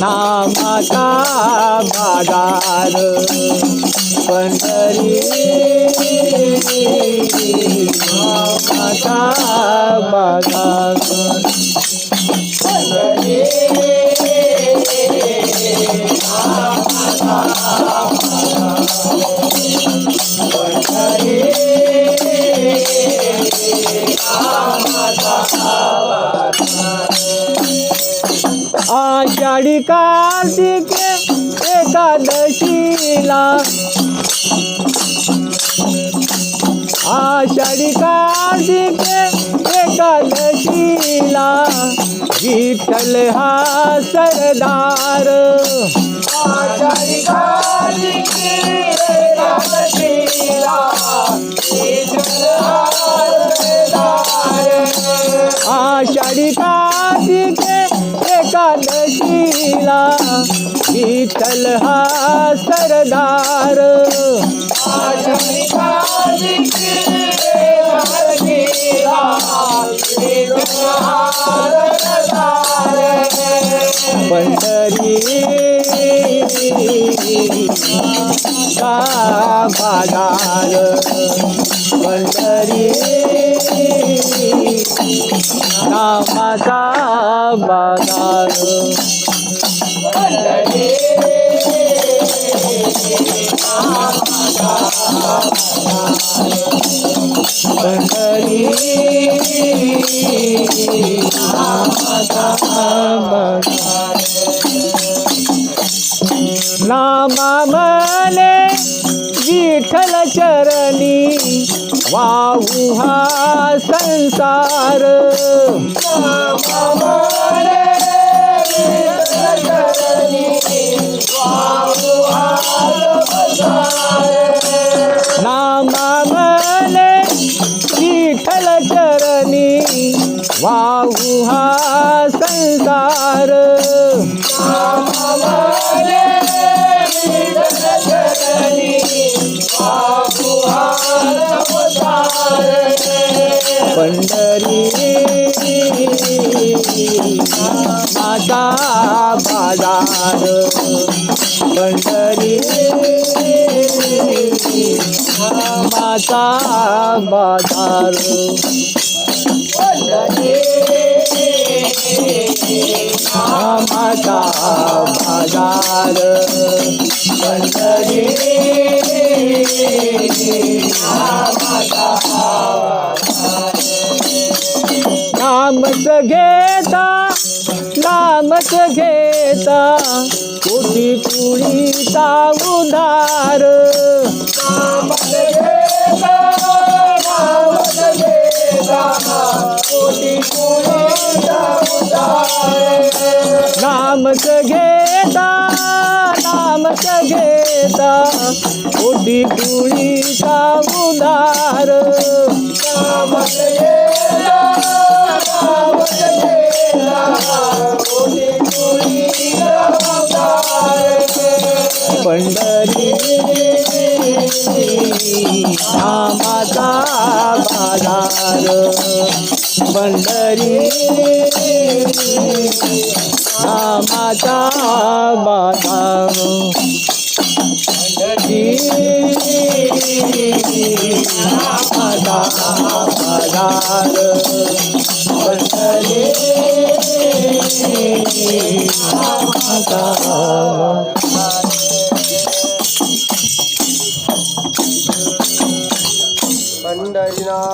नामाचा बाजार पंढरी. नामाचा बाजार. आषाढी कार्तिके एकादशीला. आषाढी कार्तिके एकादशीला. विठ्ठल हा सरदार. आषाढी कार्तिकी एकादशीला. विठ्ठल हा सरदार. आषाढी विठ्ठल हा सरदार. पंढरी का बाजार पंढरी नामाचा बाजार पंढरी नामाचा विठ्ठल चरणी वाहू हा संसार. नामा वाहू हा संसार. पंढरी माता बाजार. पंढरी माता बाजार माता बाजार पंढरी नामच घेता नामच घेता कोटी पुळीचा उधार. नामच घेता नामच घेता कोटी उदार उधार. पंढरी कामाचा बाजार पंढरी कामाचा बाजार पंढरी